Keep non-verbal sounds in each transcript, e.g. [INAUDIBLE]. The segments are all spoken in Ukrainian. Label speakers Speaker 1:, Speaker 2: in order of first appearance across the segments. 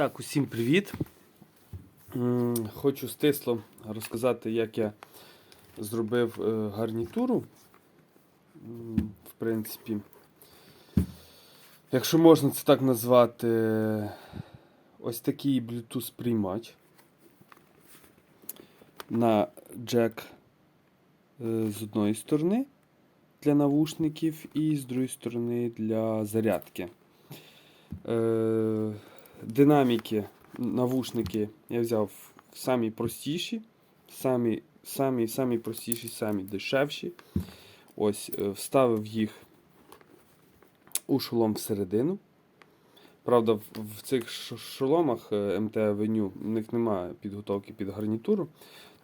Speaker 1: Так, усім привіт. Хочу стисло розказати, як я зробив е, гарнітуру. В принципі, якщо можна це так назвати, ось такий Bluetooth приймач на джек е, з одної сторони для навушників і з другої сторони для зарядки. Динаміки, навушники я взяв самі простіші, самі, самі, самі простіші, самі дешевші. Ось, е, вставив їх у шолом всередину. Правда, в, цих шоломах е, МТ Avenue в них немає підготовки під гарнітуру,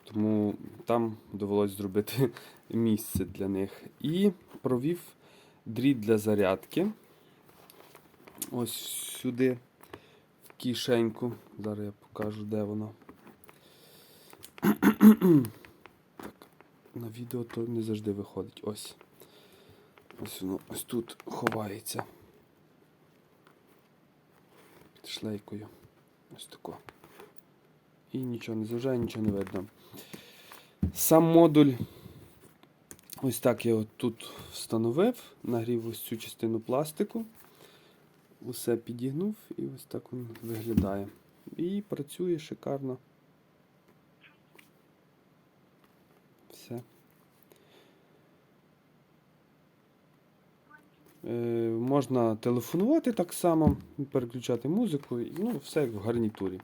Speaker 1: тому там довелось зробити [LAUGHS] місце для них. І провів дріт для зарядки. Ось сюди кишеньку. Зараз я покажу, де воно. так, на відео то не завжди виходить. Ось. Ось воно ось тут ховається. Під шлейкою. Ось тако. І нічого не заважає, нічого не видно. Сам модуль. Ось так я його тут встановив, нагрів ось цю частину пластику усе підігнув і ось так він виглядає. І працює шикарно. Все. Е, можна телефонувати так само, переключати музику, ну, все як в гарнітурі.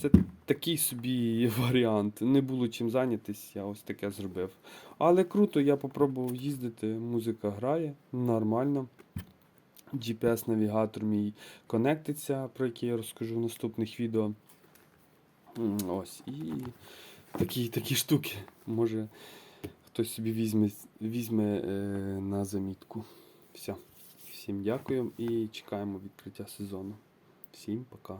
Speaker 1: Це такий собі [LAUGHS] варіант. Не було чим зайнятися, я ось таке зробив. Але круто, я попробував їздити, музика грає нормально. GPS-навігатор мій конектиться, про який я розкажу в наступних відео. Ось. І такі, такі штуки. Може хтось собі візьме, візьме е, на замітку. Все. Всім дякую і чекаємо відкриття сезону. Всім пока.